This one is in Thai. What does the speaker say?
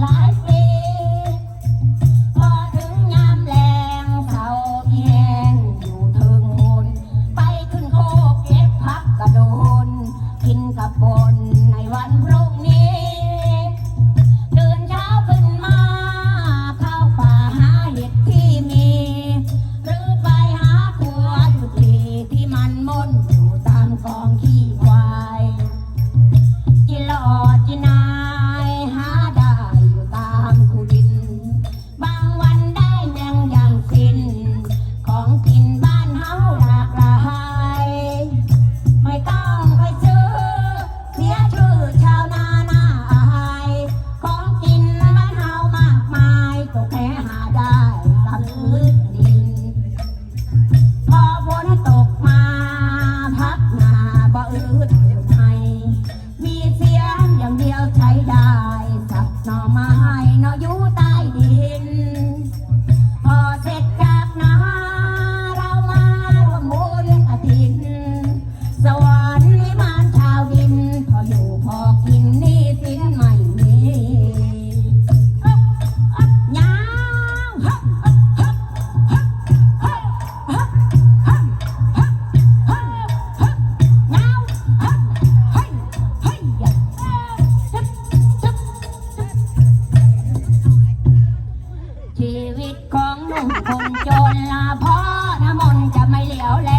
life. ของหนุ่มคงจนลาพ่อน้ำมนจะไม่เหลียวแล